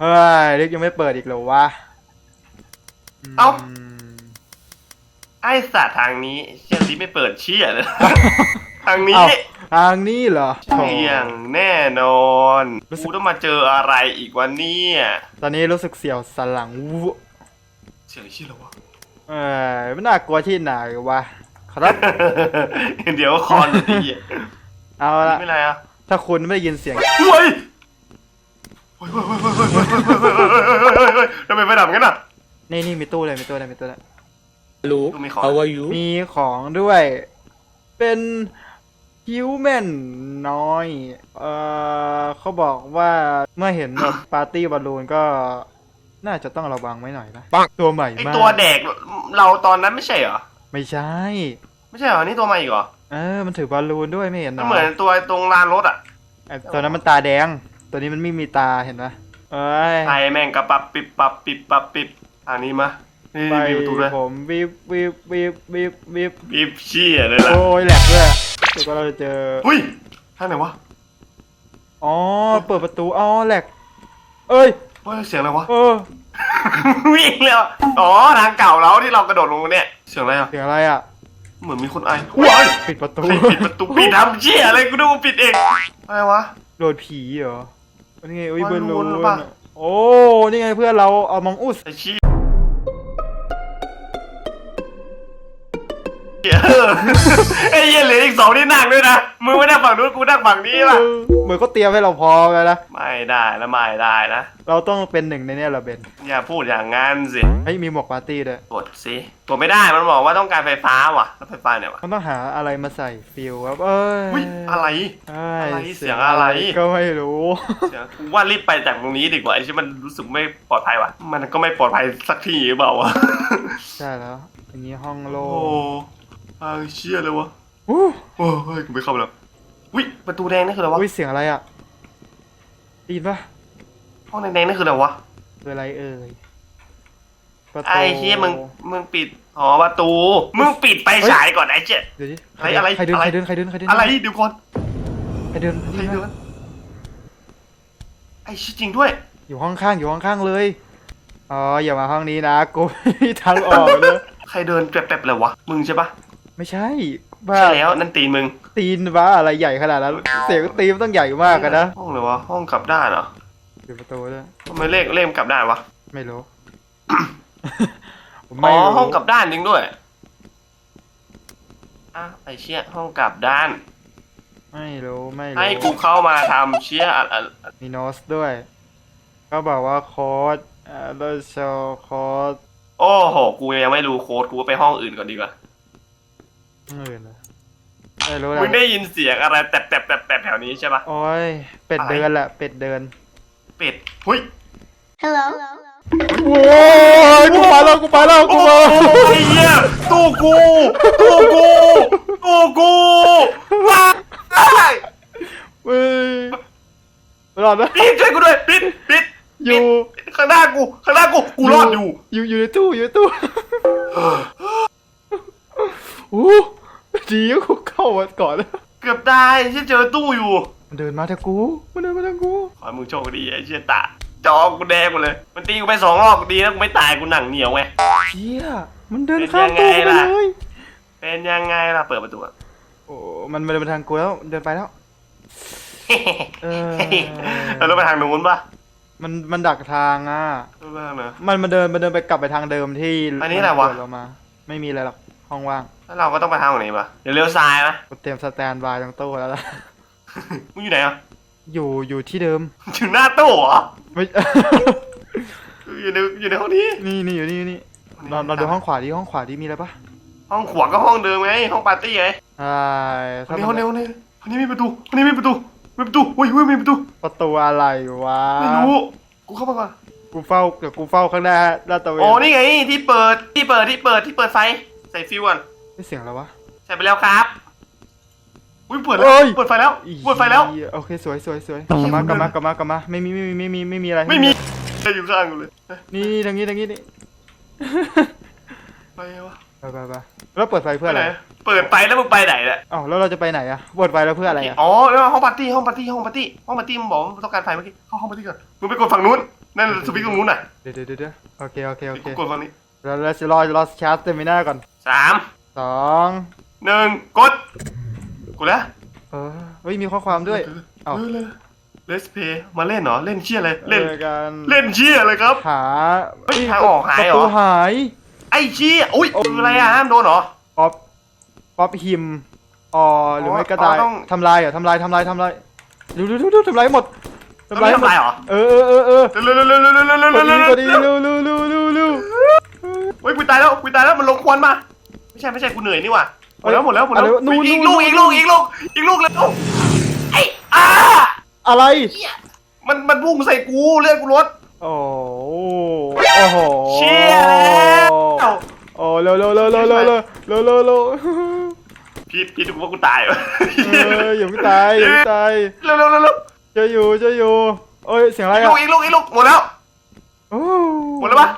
เฮ้ยลิฟต์ยังไม่เปิดอีกเหรอวะเอ้า มไอ้สัตว์ทางนี้เชี่ยลิฟต์ไม่เปิดเชี่ยเลย ทางนี้เอ้าทางนี้เหรอเชี่ยงแน่นอนรู้สึก กูต้องมาเจออะไรอีกวันนี้ตอนนี้รู้สึกเสียวสันหลังวูบเชี่ยเชี่ยแล้ววะ เออไม่น่ากลัวที่ไหนวะครับ เดี๋ยวคอนดีอะเอาละไม่เป็นไรอะถ้าคุณไม่ได้ยินเสียง เฮ้ย ทำไมไฟดับงั้นอะ นี่นี่มีตู้เลยมีตู้เลยมีตู้เลย Hello, Lu may ของ how are you? มีของด้วย เป็นฮิวแมนน้อย เออเขาบอกว่าเมื่อเห็นแบบปาร์ตี้บอลลูนก็น่าจะต้องระวังไว้หน่อยนะปังตัวใหม่ไอมากตัวแดกเราตอนนั้นไม่ใช่เหรอ ไม่ใช่ ไม่ใช่เหรอ นี่ตัวใหม่อีกเหรอ เออ มันถือบอลลูนด้วยไม่เห็นมันเหมือนตัวตรงลานรถอะไอ้ตัวนั้นมันตาแดง ตัวนี้มันไม่มีตาเห็นปะเอ้ยไทยแม่งกระปับปิบปับปิบปับปิบอันนี้มานี่ไปมีประตูด้วยผมวิบวิบวิบวิบวิบปิบเชี่ยเลยล่ะโอ้ยแหลกด้วยเดี๋ยวก็เราจะเจออุ้ยทางไหนวะอ๋อเปิดประตูอ๋อแหลกเอ้ยเฮ้ยเสียงอะไรวะเออวิ่งเลยอะอ๋อทางเก่าแล้วที่เรากระโดดลงมาเนี่ยเสียงอะไรอะเสียงอะไรอะเหมือนมีคนไอว้ายปิดประตูใครปิดประตูปิดทำเชี่ยอะไรกูดูว่าปิดเองอะไรวะโดนผีเหรอ นี่ไงอุ้ยบเบออลร์ลูลูนนหรือเปล่าโอ้ นี่ไงเพื่อนเราเอามองอุส ไอเชี่ เหี้ยไอ้เหี้ยเหลืออีกสองที่นั่งด้วยนะ มึงไม่นั่งฝั่งนู้นกูนั่งฝั่งนี้ป่ะ เหมือนก็เตรียมให้เราพอกันนะ ไม่ได้นะไม่ได้นะ เราต้องเป็นหนึ่งในเนี้เหราเบนอย่าพูดอย่างงั้นสิเฮ้ยมีหมวกปาร์ตี้ด้วย กดสิกดไม่ได้มันบอกว่าต้องการไฟฟ้าว่ะ แล้วไฟฟ้าเนี่ยวะมันต้องหาอะไรมาใส่ฟิลครับเอ้ยอุ้ยอะไร เอ้ยอะไรเสียงอะไร ก็ไม่รู้ เดี๋ยวกูว่ารีบไปจากตรงนี้ดีกว่าไอ้ที่มันรู้สึกไม่ปลอดภัยวะมันก็ไม่ปลอดภัยสักทีหรือเปล่าวะ ใช่แล้วอันนี้ห้องโล่โอ้ งทางเชี่ยเลยวะอู้โอ้เฮ้ยกูไม่เข้าไปแล้วอุ้ยประตูแดงนี่คืออะไรวะอุ้ยเสียงอะไรอะได้ยินปะห้องแดงๆนี่คืออะไรวะคืออะไรเอ่ยประตูไอ้เชี่ยมึงมึงปิดอ๋อประตูมึงปิดไฟฉายก่อนไอ้เชี่ย เดี๋ยวดิอะไรอะไรใครเดินอะไร ใครเดินใครเดินใครเดินอะไรเดี๋ยวก่อนใครเดินใครเดินไอ้เชี่ยจริงด้วย อยู่ห้องข้างอยู่ห้องข้างเลยอ๋ออย่ามาห้องนี้นะกูไม่มีทางออกเลย ใครเดินแป๊บๆเลยวะมึงใช่ปะ ไม่ใช่บ้าใช่แล้วนั่นตีนมึงตีนบ้าอะไรใหญ่ขนาดนั้นเสียงตีนมันต้องใหญ่มากกันนะห้องเลยวะห้องกลับด้านเหรอปิดประตูด้วยทำไมเลขเลขมันกลับด้านวะไม่รู้ ผมอ๋ไม่อรู้ห้องกลับด้านจริงด้วยอะไอ้เชี่ยห้องกลับด้าน ไม่รู้ไม่รู้ให้กูเข้ามาทำเชี่ยอะอะอะมีโน้ตด้วย ก็บอกว่าโค้ดเอ่อโดยโชว์โค้ดโอ้โหกูยังไม่รู้โค้ดกูไปห้องอื่นก่อนดีกว่า อื่นเหรอไม่รู้แหมึงละได้ยินเสียงอะไรแตบแตบแตบแตบแถวนี้ใช่ปะโอ้ยเป็ดอะไรเดินแหละเป็ดเดิน เป็ดหุ้ย Hello. โอ้ยกูไปแล้วกูไปแล้วกูโอ้มาโหไอ้เหี้ยตู้กูตู้กูตู้กูว้ายเฮ้ยรอดนะปิดช่วยกูด้วยปิดปิดอยู่ปิดข้างหน้ากูข้างหน้ากูกูรอดอยู่ อยู่อยู่ในตู้อยู่ในตู้โอ้ ดีก็กูเข้ามาก่อน เกือบตายที่เจอตู้อยู่มันเดินมาทางกู มันเดินมาทางกู ขอให้มึงโชคดีไอ้เชี่ยตาจอกูแดงหมดเลย มันตีกูไปสองรอบดีนะกูไม่ตายกูหนังเหนียวไงเฮียมันเดินข้ามตู้ไปเป็นยังไงล่ะ เลย เป็นยังไงล่ะเปิดประตูอะโอ้ มันมันเดินมาทางกูแล้ว เดินไปแล้ว เออเราต้องไปทางนู้นปะมัน มันดักทางอะไม่ไปทางไหน มันมันเดินมันเดินไปกลับไปทางเดิมที่อันนี้อะไรวะ มัเปิดเรามา ไม่มีอะไรหรอก ห้องว่างแล้วเราก็ต้องไปทางไหนปะเดี๋ยวเลี้ยวซ้ายนะกูเตรียมสแตนบายตรงตู้แล้วล่ะ มึงอยู่ไหนอะอยู่อยู่ที่เดิม อยู่หน้าตู้เหรอไม่ อยู่ในอยู่ในห้องนี้ นี่นี่อยู่นี่อยู่นี่เราเราดูห้องขวาดิห้องขวาดิมีอะไรปะห้องขวาก็ห้องเดิมไงห้องปาร์ตี้ไงใช่ห้องนี้ห้องนี้ห้องนี้ห้องนี้มีประตูห้องนี้มีประตูมีประตูอุ้ยอุ้ยมีประตู ประตูอะไรวะไม่รู้กูเข้ามาก่อนกูเฝ้าเดี๋ยวกูเฝ้าข้างหน้าลาดตระเวนอ๋อนี่ไงที่เปิดที่เปิดที่เปิดที่เปิดไฟ ใส่ฟิวก่อนไม่เสียงอะไรวะ ใส่ไปแล้วครับ อุ้ยเปิดแล้วเอ้ย เปิดไฟแล้วเปิดไฟแล้ว อีโอเคสวยสวยสวยกลับมากลับมากลับมากลับมาไม่มีไม่มีไม่มีไม่มีอะไรไม่มีจะอยู่ข้างกูเลยนี่ทางนี้ทางนี้นี่ ไปวะไปไปไปแล้วเปิดไฟเพื่ออะไรปหนเปิดไฟแล้วมึงไปไหนเนี่ยอ้าวแล้วเราจะไปไหนอะเปิดไฟแล้วเพื่ออะไรอะอ๋อแล้วห้องปาร์ตี้ห้องปาร์ตี้ห้องปาร์ตี้ห้องปาร์ตี้มึงบอกว่ามึงต้องการไฟเมื่อกี้เข้าห้องปาร์ตี้ก่อนมึงไปกดฝั่งนู้นในนั่นสวิตช์ตรงนู้นน่ะเดี๋ยวเดี๋ยวเดี๋ยวโอเคโอเคโอเคกูกดตรงนี้เราเราจะรอรอชาร์จเตมิน่าก่อน สามสองหนึ่งกดกูแล้วเออเฮ้ยมีข้อความด้วย เอ้า เลสเพย์มาเล่นเหรอ เล่นเชี่ยอะไรเล่นออกันเล่นเชี่ยอะไรครับหาเฮ้ยทางออกหายเหรอประตูหายไอ้เชี่ยอุ้ยคืออะไรอะห้ามโดนเหรอ ป๊อปป๊อปหิมอ๋อหรือไม่ก็อ๋อตายต้อง ทำลายเหรอทำลายทำลายทำลายดูดูดูดูทำลายหมดทำลายหมดเหรอเออเออเออเออเร็วเร็วเร็วเร็วเร็วเร็วเร็วพอเร็ดีวพอดีเร็วเร็วเร็วเร็วเร็วเฮ้ยกูตายแล้วกูตายแล้วมันลงควันมาไม่ใช่ไม่ใช่กูเหนื่อยนี่หว่าหมดแล้วหมดแล้วหมดแล้วอะไรวะนู่นอีกนู่ลูนกอีกลูกอีกลูกอีกลูกแล้วไอ้อ้าอะไร มันมันพุ่งใส่กูเลือดกูลด โอ้โอ้โหเชี่ยแล้ว โอ้เร็วเร็วเร็วเร็วเร็วเร็วเร็วเร็วเร็วพี่พี่ดูว่ากูตายวะเอออย่าเพิ่งตายอย่าเพิ่งตายเร็วเร็วเร็วเร็วเจะอยู่เจะอยู่เอ้ยเสียงอะไรอีกอะลูกอีกลูกอีกลูกหมดแล้วโอ้หมดแล้วปะ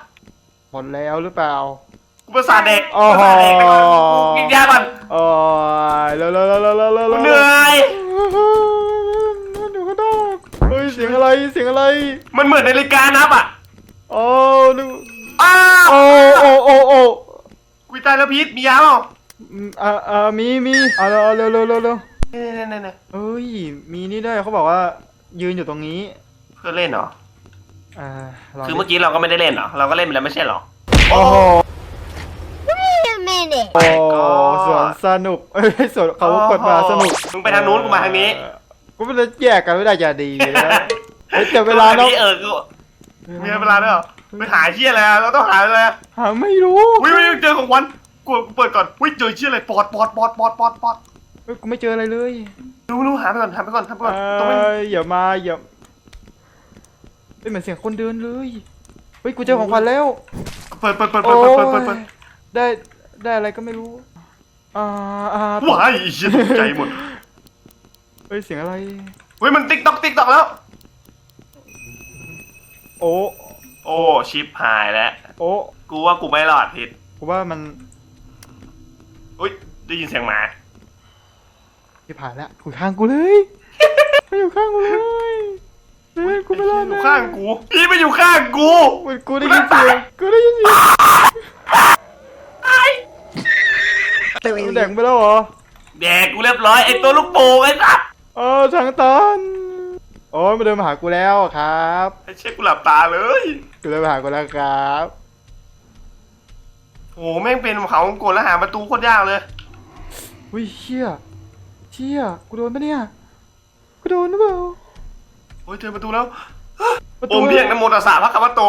หมดแล้วหรือเปล่า กูประสาทเด็กโอ้ประโหสาทเด็กไปก่อนกูกินยาก่อนโอ้ยเร็วเร็วเร็วเร็วเร็วเร็วกูเหนื่อยเดี๋ยวก็ได้เฮ้ยเสียงอะไรเสียงอะไรมันเหมือนนาฬิกานับอะโอ้ดูอ้าวโอ้โอ้โอ้โอ้กูตายแล้วพีทมียาเปล่าอืมอ่าอ่ามีมีเอาเร็วเอาเร็วเร็วเร็วเร็วเนี่ยเนี่ยเนี่ยเนี่ยเอ้ยมีนี่ด้วยเขาบอกว่ายืนอยู่ตรงนี้เพื่อเล่นเหรอ อ่าลงคือเมื่อกี้เราก็ไม่ได้เล่นเหรอ เราก็เล่นไปแล้วไม่ใช่เหรอ โอ้โห Wait a minute. โอ้ God สวนสนุกเอ้ยสวนเขากดมาสนุกมึงไปทางนู้นกูมาทางนี้เออกูไม่ได้แยกกันไม่ได้จะดีนะเฮ้ยแต่เวลาทเนาะงนี้เออกูมีเวลาด้วยเหรอไปหาเชี่ยอะไรอะเราต้องหาอะไรอะหาไม่รู้วิววิวเจอของขวัญกูกูเปิดก่อนวิเจอเชี่ยอะไรปอดปอดปอดปอดปอดปอดเฮ้ยกูไม่เจออะไรเลยดูดูหาไปก่อนหาไปก่อนหาไปก่อนเอต้องไม่้ยอย่ามาอย่า เป็นเหมือนเสียงคนเดินเลยเฮ้ยกูเจอของขวัญแล้วเปิดเปิดเปิดโอ้เปิดเปิดเปิดเปิดยได้ได้อะไรก็ไม่รู้อ่าอ่าว้ายไอ้เชี่ยตกใจหมดเฮ้ยเสียงอะไรเฮ้ยมันติ๊กตอกติ๊กตอกแล้ว โอ้โอ้ชิปหายแล้วโอ้กูว่ากูไม่รอดผิดกูว่ามันอุ้ยได้ยินเสียงหมาที่ผ่านแล้วกูข้างกูเลย มันอยู่ข้างกูเลย เฮ้ยกูไม่รอดอยู่นะข้างกูพี่ไม่อยู่ข้างกูมันกูได้ยินเสียงกูได้ยินเสียงมันแดงไปแล้วเหรอแดกกูเรียบร้อยไอ้ตัวลูกโป่งไอ้สัสเออทางตันโอ้ยมาเดินมาหากูแล้วครับไอ้เชี่ยกูหลับตาเลยกูเดินมาหากูแล้วครับโอ้แม่งเป็นเขาวงกดแล้วหาประตูโคตรยากเลยอุ้ยเชี่ยเชี่ยกูโดนปะเนี่ยกูโดนหรือเปล่า โอ้ยเจอประตูแล้วประโอมเพียงนโมตัสสะพระคัมภโต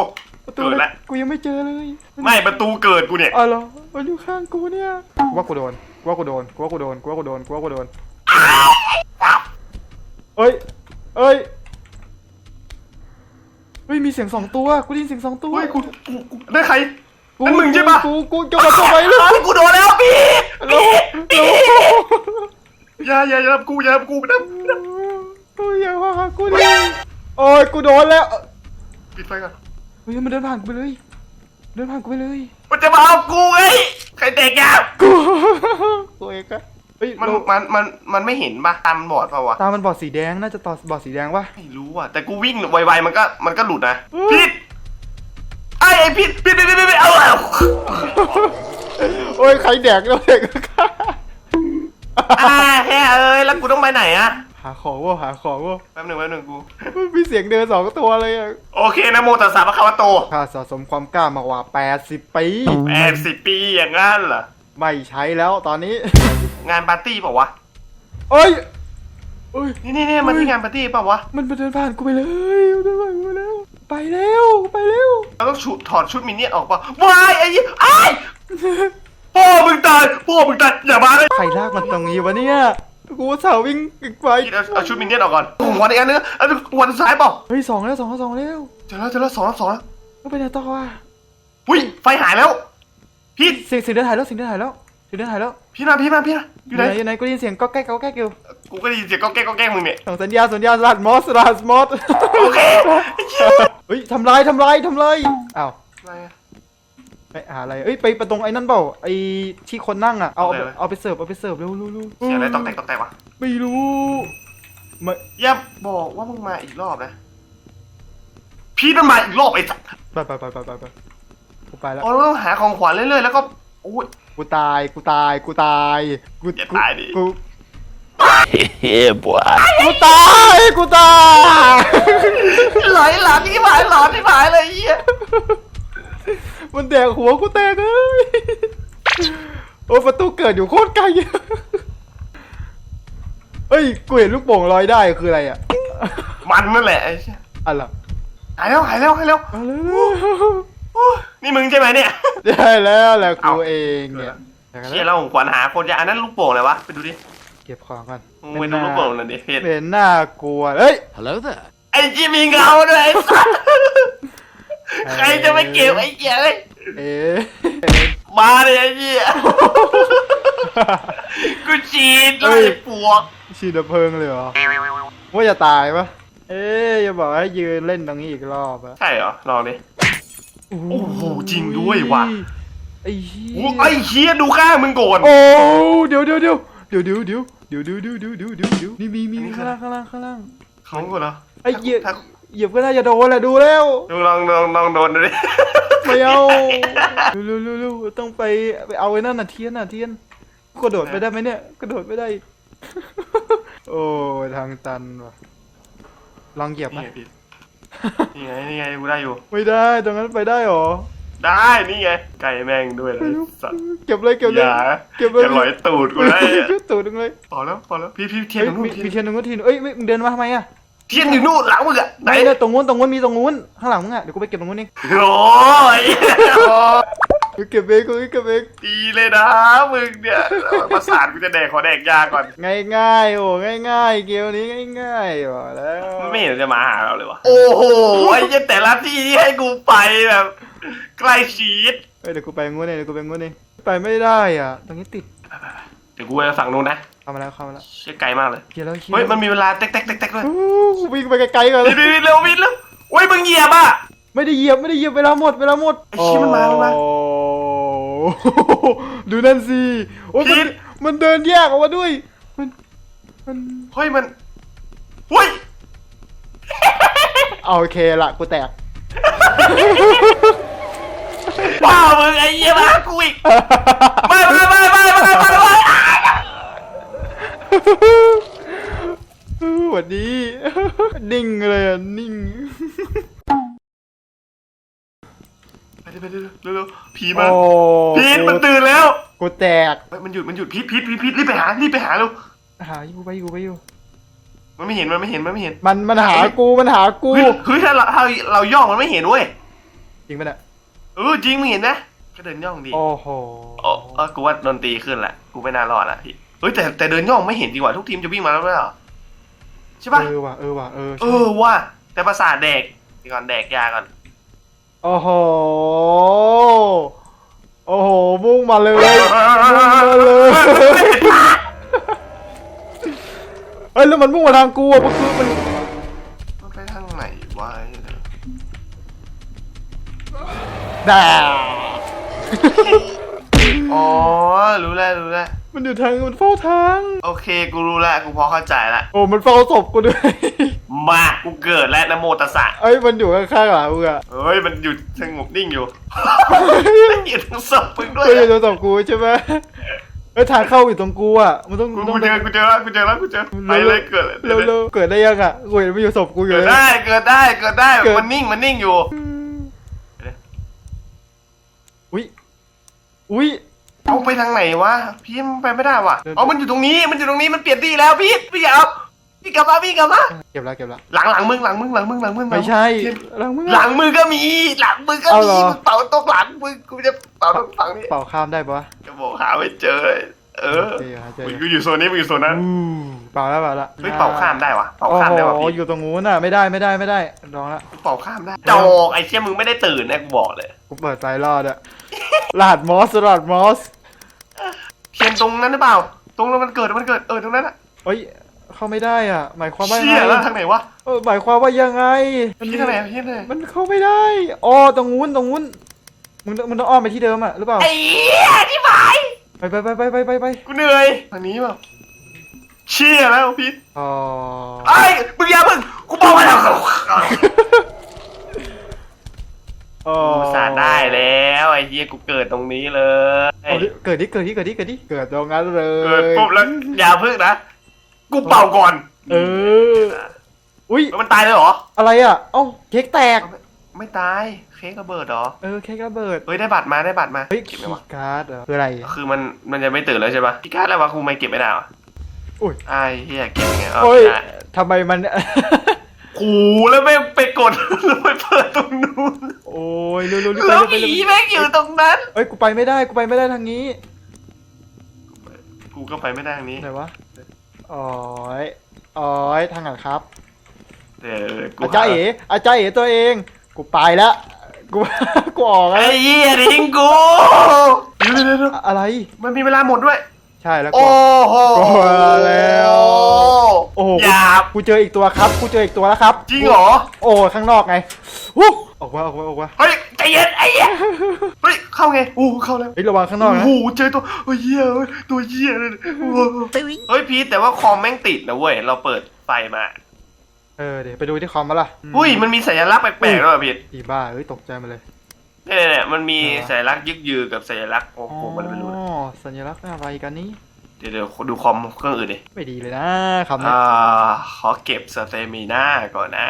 ประตูเกิดแล้ว กูยังไม่เจอเลยไม่ประตูเกิดกูเนี่ย อ๋อเหรอมันอยู่ข้างกูเนี่ยกูว่ากูโดนกูว่ากูโดนกูว่ากูโดนกูว่ากูโดนกูว่ากูโดนเอ้ยเอ้ยเฮ้ยมีเสียงสองตัวกูได้ยินเสียงสองตัวเฮ้ยกูกูกูได้ใครกูนั่นมึงใช่ปะกูกูจะมาตัวไปเลยอ้าวกูโดนแล้วพี่แล้วแล้วอย่าอย่าอย่ารับกูอย่ารับกูนะ โอ้ยอย่ามาหากูดิโอ้ยกูโดนแล้วปิดไฟก่อนเฮ้ยมันเดินผ่านกูไปเลย เดินผ่านกูไปเลย มันจะมาเอากูไอ้ยใครเตะแกกูกูเองอะเฮ้ยมันเรามันมันมันไม่เห็นปะตามมันบอดเปล่าวะตามันบอดสีแดงน่าจะต่อบอดสีแดงปะไม่รู้อะแต่กูวิ่งไวๆมันก็มันก็หลุดนะเฮ้ยพิษไอ้ไอ้พิษพิษพิษพิษพิษเอาเอาโอ้ยใครแดกแล้วเด็กอ่าแค่เอ้ยแล้วกูต้องไปไหนอะ หาของว่หาของว่แป๊บหนึ่งแป๊บหนึ่งกู มีเสียงเดินสองตัวเลยอะโอเคนะโมตัสสะพระคัมภโตข้าสะสมความกล้ามากกว่า 80 ปี แปดสิบปีอย่างงั้นเหรอ ไม่ใช้แล้วตอนนี้ งานปาร์ตี้เปล่าวะ เอ้ยเอ้ย นี่นี่นี่มันที่งานปาร์ตี้เปล่าวะ มันมาเดินผ่านกูไปเลยมันเดินผ่านกูไปแล้ว ไปแล้วไปแล้วเราต้องชุดถอดชุดมินเนี่ยนออกป่ะวายไอ้ยี่ไอ้ายพ่อมึงตายพ่อมึงตายอย่ามาเลย ใครลากมันตรงนี้วะเนี่ย กูสาววิ่งอีกไปคิดเอาเอาชุดมินเนี่ยนออกก่อนหัวอีกอันนึงอันนึงหัวซ้ายเปล่าเฮ้ยสองแล้วสองแล้วสองแล้วเจอแล้วเจอแล้วสองแล้วสองแล้วก็ไปไหนต่อวะอุ้ยไฟหายแล้ว พี่เสียงเสียงเดินถ่ายแล้วเสียงเดินถ่ายแล้วเสียงเดินถ่ายแล้วพี่มาพี่มาพี่มาอยู่ไหนอยู่ไหนกูได้ยินเสียงก็แก๊กก็แก๊กอยู่กูก็ได้ยินเสียงก็แก้ก็แก้มึงเนี่ยส่งสัญญาณสัญญาณสลัดมอสสลัดมอสโอเคเฮ้ยทำลายทำลายทำลายอ้าวอะไรอะ ไปหาอะไร เอ้ยไปประตรงไอ้นั่นเปล่าไอ้ที่คนนั่งอะ เอาเอาอะไรวะเอาไปเสิร์ฟเอาไปเสิร์ฟเร็วเร็วเร็วเสียงอะไรตอกแตกตอกแตกวะไม่รู้ไม่อย่าบอกว่ามึงมาอีกรอบนะ พี่มันมาอีกรอบไอ้สัสไปไปไปไปไปไปกูไปแล้วโอ้เราต้องหาของขวัญเรื่อยๆแล้วก็โอ้ยกูตายกูตายกูตายกูอย่าตายดิกู yeah, boy. กูตายกูตายไหลหลังที่หายหลอนที่หายเลยไอ้เหี้ย มันแดกหัวกูแตกเลยโอ้ประตูเกิดอยู่โคตรไกลเฮ้ยกูเห็นลูกโป่งลอยได้คืออะไรอะมันนั่นแหละไอ้เหี้ยอะไร หายแล้วหายแล้วหายแล้วเอาเลยโอ้ยนี่มึงใช่ไหมเนี่ย ได้แล้วแหละกูเอาเองเนี่ยเชี่ยเราของขวัญหาคนจะอันนั้นลูกโป่งอะไรวะไปดูดิเก็บของก่อนมึงไปดูลูกโป่งหน่อยดิเพจเป็นหน้ากลัวเฮ้ย Hello there. ไอ้จีมีเงาด้วยไอ้สัส ใครจะไปเก็บไอ้เหี้ยเอ้ยเอ๊ะมาเลยไอ้เหี้ยกูฉีดเลยปวกชีดเพลิงเลยเหรอว่าจะตายปะเอ๊ะอย่าบอกให้ยืนเล่นตรงนี้อีกรอบอะใช่เหรอลองดิโอ้โหจริงด้วยว่ะไอ้เหี้โอ้ยไอ้เหี้ยดูข้างมึงโกนโอ้เดี๋ยวเดี๋ยวเดี๋ยวเดี๋ยวเดี๋ยวเดี๋ยวเดี๋ยวเดี๋ยวเดี๋ยวเดี๋ยวเดี๋ยวเดี๋ยวเดี๋ยวนี่มีมีมีข้างล่างข้างล่างข้างล่างเขาโกนเหรอไอ้เหยียบถ้า เหยียบก็น่าจะโดนแหละดูแล้ว ดูลองลองลองโดนดูดิ ไม่เอาเร็วเร็วเร็วเร็วต้องไปไปเอาไอ้นั่นน่ะเทียนน่ะเทียนกระโดดไปได้ไหมเนี่ยกระโดดไม่ได้อีกโอ้ยทางตันว่ะลองเหยียบไหมนี่ไงพี่นี่ไงนี่ไงกูได้อยู่ ไม่ได้ตรงนั้นไปได้หรอได้นี่ไงไก่แม่งด้วยเลยสัตว์เก็บเลยเก็บอเลยย่าเก็บเลยจะลอยตูดกูได้อะตูดตรงเลยพอแล้วพอแล้วพี่พี่เทียนเฮ้อยยู่นู่นมีเทียมีนเทียนตรงนู้นทีนเอ้ยไม่มึงเดินมาทำไมอะ เทียนอยู่นู่นหลังมึงอะไหนไหนเนี่ยตรงนู้นตรงนู้นมีตรงนู้นข้างหลังมึงอะเดี๋ยวกูไปเก็บตรงนู้นเองโอ้ยกูเก็บเองกูเก็บเองดีเลยนะมึงเนี่ยประสาทกูจะแดกขอแดกยาก่อนง่ายง่ายๆโอ้ง่ายง่ายๆเกมนี้ง่ายง่ายๆว่ะแล้วมันไม่เห็นจะมาหาเราเลยวะโอ้โหไอ้เหี้ยแต่ละที่ที่ให้กูไปแบบใกล้ชิดเฮ้ยเดี๋ยวกูไปงูนเองเดี๋ยวกูไปงูนเองไปไม่ได้อะตรงนี้ติดเดี๋ยวกูไปฝั่งนู้นนะ เข้ามาแล้วเข้ามาแล้วเชี่ยไกลมากเลยเคลียร์แล้วเคลียร์เฮ้ยแล้วมันมีเวลาเต๊กเต๊กเต๊กเต๊กเลยโอ้กูวิ่งไปไกลๆก่อนวินวินวินเร็ววินเร็วโอ้ยมึงเหยียบอะไม่ได้เหยียบไม่ได้เหยียบเวลาหมดเวลาหมดไอ้เชี่ยมันมามันมาโอ้ดูนั่นสิโอ้ยพีมันทมันเดินแยกออกมาด้วยมันมันเฮ้ยมันเฮ้ยเอาโอเคละกูแตกว้าวมึงไอ้เหี้ยมากูอีกไม่ไม่ไม่ไม่ไม่ไม่ไม่ หวัดดีนิ่งเลยอะนิ่งไปเร็วไปเร็วเร็วเร็วผีมาโอ้พีทมันตื่นแล้วกูแตกเฮ้ยมันหยุดมันหยุดพีทพีทพีทพีทรีบไปหารีบไปหาเร็วหาอยู่ไปอยู่ไปอยู่ มันไม่เห็นมันไม่เห็นมันไม่เห็นมันมันหากูมันหากูเฮ้ยเฮ้ยถ้าเราถ้าเราย่องมันไม่เห็นเว้ยจริงปะเนี่ยเออจริงมึงเห็นนะก็เดินย่องดีโอ้โห โอ้เออกูว่าดนตรีขึ้นแหละ กูไม่น่ารอดละพี่ เฮ้ยแต่แต่เดินย่องไม่เห็นดีกว่าทุกทีมจะวิ่งมาแล้วไม่เหรอใช่ปะเออว่ะเออว่ะเออเออว่ะแต่ประสาทแดกเดี๋ยวก่อนแดกยาก่อนโอ้โหโอ้โหมุ่งมาเลยมุ่งมาเลยเอ้ยแล้วมันมุ่งมาทางกูอะก็คือมันมันไปทางไหนวะด่า อ๋อ รู้แล้วรู้แล้ว มันอยู่ทางมันเฝ้าทาง โอเค กูรู้แล้ว กูพอเข้าใจละ โอ้มันเฝ้าศพกูด้วย มา กูเกิดแล้วนะโมตัสสะเอ้ยมันอยู่ข้างๆหลังมึงอะเฮ้ย มันหยุดสงบนิ่งอยู่เห็นทั้งศพมึงด้วยเฮ้ยอยู่ตรงศพกูใช่ไหมเอ้ยทางเข้าอยู่ตรงกูอะมันต้องกูมันต้อกูงเจอกูเจอแล้วกูเจอแล้วกูเจอไปเลยเกิดเลยเร็วเร็วเกิดได้ยังอะกูเห็นมันอยู่ศพกูอยู่เกิดเลยได้เกิดได้เกิดได้เกิดมันนิ่งมันนิ่งอยู่อุ้ยอุ้ย เอาไปทางไหนวะพี่มันไปไม่ได้ว่ะเดินเอามันอยู่ตรงนี้มันอยู่ตรงนี้มันเปลี่ยนที่แล้วพี่พี่อย่าเอาพี่กลับมาพี่กลับมาเก็บแล้วเก็บแล้วหลังหลังมึงหลังมึงหลังมึงหลังมึงไม่ใช่เทียนหลังมึงอะหลังมือก็มีหลังมือก็เอามีเหรอมึงเป่าตรงหลังมึงกูจะเป่าตรงฝั่งนี้เป่าข้ามได้ปะจะบอกหาไม่เจอ เออเจอหาเจอมึงกูอยู่โซนนี้มึงอยู่โซนนั้นอู้เป่าแล้วเป่าแล้วเฮ้ยเป่าข้ามได้วะเป่าโอ้ข้ามโหได้วะพี่อยู่ตรงนู้นอะไม่ได้ไม่ได้ไม่ได้ลองละเป่าข้ามได้จอกไอ้เชี่ยมึงไม่ได้ตื่นนะกูบอกเลยกูเปิดไฟรอดอะรหัสมอสรหัสมอสเทียน ตรงนั้นหรือเปล่า ตรงนั้นมันเกิดมันเกิดเออตรงนั้นอะเฮ้ย เข้าไม่ได้อะ หมายความว่าไงเชี่ยแล้วทางไหนวะเออหมายความว่ายังไงพี่ทางไหนพี่ทางไหนมันเข้าไม่ได้อ๋อตรงนู้นตรงนู้นมึงมึงต้องอ้อมไปที่เดิมอะหรือเปล่าไอ้เหี้ยที่หมายไปไปไปไปไปไปไปกูเหนื่อยทางนี้เปล่าเชี่ยแล้วพี่อ๋อไอ้ยมึงอย่ามึงกูบอกมาแล้วโอ้กูสาห์ได้แล้วไอ้เหี้ยกูเกิดตรงนี้เลย เอาดิเกิดดิเกิดดิเกิดดิเกิดดิเกิดตรงนั้นเลยเกิดปุ๊บแล้วอย่าพึ่งนะ กูเป่าก่อนเออ อุ้ยแล้วมันตายเลยเหรอ อะไรอะเอ้าเค้กแตก ไม่ตายเค้กระเบิดเหรอ เออเค้กระเบิด เฮ้ยได้บัตรมาได้บัตรมาเฮ้ยเก็บคีไหมวะ ย์การ์ดเหรอคืออะไร คือมันมันจะไม่ตื่นแล้วใช่ปะพี่การ์ดแล้ววะครูไม่เก็บไม่ได้วะอุ้ย ไอ้เหี้ยเก็บยังไงเอาโอ้ยได้ทำไมมัน ครูแล้วไม่ไปกดแล้วไปเปิดตรงนู้นโอ้ยเร็วๆรีบไปแล้วรีบไปผีรีบไปแม่งอยู่ตรงนั้น เอ้ยกูไปไม่ได้กูไปไม่ได้ทางนี้กูก็ไปไม่ได้ทางนี้ไหนวะอ๋อยอ๋อยทางไหนครับเดี๋ยวกูอาจารย์เอ๋อาจารย์เอ๋ตัวเอง กูไปแล้วกูกูออกแล้ไอ้วเหี้ยทิ้งกูเดี๋ยวเดี๋ยวเดี๋ยวอะไรมันมีเวลาหมดด้วย ใช่แล้วกูโอ้โห กลัวแล้ว โอ้โหหยาบ กูเจออีกตัวครับ กูเจออีกตัวแล้วครับจริงเหรอ โอ้ข้างนอกไงฮู้ออกมาออกมาออกมาเฮ้ยใจเย็นไอ้เหี้ยเฮ้ยเข้าไงอู้เข้าแล้วเฮ้ยระวังข้างนอกนะโอ้โหเจอตัวเฮ้ยเหี้ยเว้ยตัวเหี้ยเลยโอ้โหเฮ้ยพีทแต่ว่าคอมแม่งติดนะเว้ยเราเปิดไฟมาเออเดี๋ยวไปดูที่คอมมาล่ะอุ้ยมันมีสัญลักษณ์แปลกๆด้วยว่ะพีทอีบ้าเฮ้ยตกใจมาเลย เนี่ยเนี่ยมันมีอ่าสัญลักษณ์ยึกยือกับสัญลักษณ์โอ้โหมันไม่รู้นะอ๋อสัญลักษณ์อะไรกันนี้เดี๋ยวเดี๋ยวดูคอมเครื่องอื่นดิไม่ดีเลยนะคำนี้อ่าขอเก็บสเตมิน่าก่อนนะ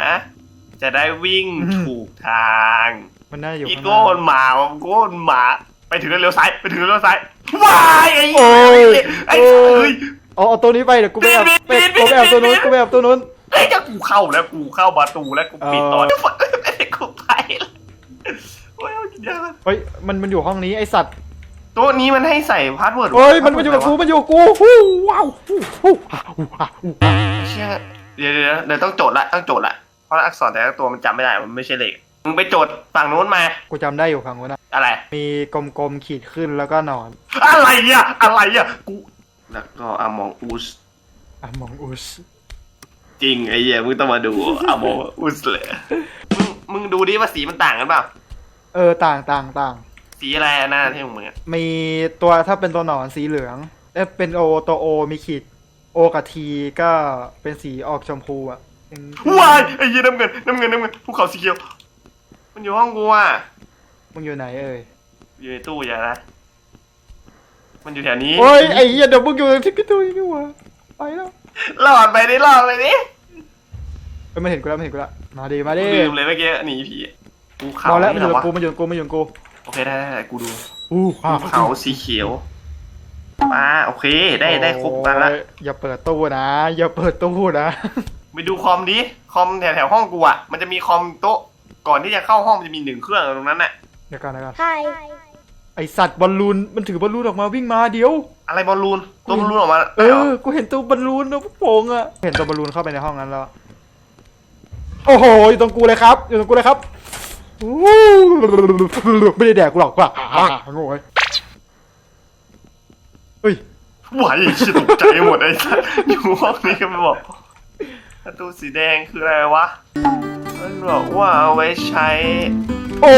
จะได้วิ่งอืมถูกทาง มันน่าอยู่อีข้างหโก้น้านหมาโก้นหมา ไปถึงแล้วเลี้ยวซ้ายไปถึงแล้วเลี้ยวซ้ายว้ายไอ้โอ้ยไอ้โอ้ย เฮ้ย เอาเอาตัวนี้ไปเดี๋ยวกูไปแอบปิดไปปิดปิกูดไปแอบตัวนู้นปิดกูไปแอบตัวนู้นไอ้ยจะกูเข้าแล้วกูเข้าประตูแล้วกูปิดต่อเออเดี๋ยวฝนกูไปแล้วโอ้ยเอากินยาก่อนเฮ้ยมันมันอยู่ห้องนี้ไอสัตว์ โต๊ะนี้มันให้ใส่พาสเวิร์ดเฮ้ยมันมันอยู่กับกูมันอยู่กับกูฮู้ว้าวฮู้ฮู้อะฮู้อะฮู้เชี่ยเดี๋ยวเดี๋ยวเดี๋ยวต้องโจทย์ละต้องโจทย์ละเพราะอักษรแต่ละตัวมันจำไม่ได้มันไม่ใช่เลขมึงไปโจทย์ฝั่งนู้นมากูจำได้อยู่ฝั่งนู้นนะอะไร มีกลมๆขีดขึ้นแล้วก็หนอนอะไรอะอะไรอะกูแล้วก็อามองอุสอะมองอุสจริงไอ้เหี้ยมึงต้องมาดูอามองอุสเลยมึงมึงดูดิว่าสีมันต่างกันเปล่าเออต่างต่างต่าง สีอะไรอะหน้าที่ของมึงอะมีตัวถ้าเป็นตัวหนอนสีเหลืองเอ้ยเป็นโอตัวโอมีขีดโอกับทีก็เป็นสีออกชมพูอะอืมว้ายไอ้เหี้ยน้ำเงินน้ำเงินน้ำเงินภูเขาสีเขียว มันอยู่ห้องกูอะมึงอยู่ไหนเอ่ยอยู่ในตู้อย่านะมันอยู่แถวนี้โอ้ยไอ้เหี้ยเดี๋ยวมึงอยู่ที่กระตุยนี่หว่าไปแล้วรอดไปดิรอดไปดิเอ้ยมันเห็นกูแล้วมันเห็นกูแล้วมาดีมาดิลืมเลยเมื่อกี้หนีผีภูเขามาแล้วมันนี่อเหรยู่อกับวะกูมันอยู่กับกูมันอยู่กับกู โอเคได้ได้ได้กูดูอู้ภูเขาสีเขียวมาโอเค ได้ได้ครบกันละโอ้ยอย่าเปิดตู้นะ อย่าเปิดตู้นะ ไปดูคอมดิคอมแถวแถวๆห้องกูอะมันจะมีคอมโต๊ะก่อนที่จะเข้าห้องมันจะมีหนึ่งเครื่องตรงนั้นน่ะเดี๋ยวก่อนเดี๋ยวก่อน Hi. ไอสัตว์บอลลูนมันถือบอลลูนออกมาวิ่งมาเดี๋ยว อะไรบอลลูนตัวบอลลูนออกมาเอได้หรอกูเห็นตัวบอลลูนนะพวกโป่งอะเห็นตัวบอลลูนเข้าไปในห้องนั้นแล้ว โอ้โห อยู่ตรงกูเลยครับ อยู่ตรงกูเลยครับอู้ ไม่ได้แดกกูหรอกว่ะโง่เว้ยเฮ้ยไหวชิตกใจหมดไอ้สัสอยู่ห้องนี้ก็ไม่บอกประตูสีแดงคืออะไรวะมันบอกว่าเอาไว้ใช้ โอ้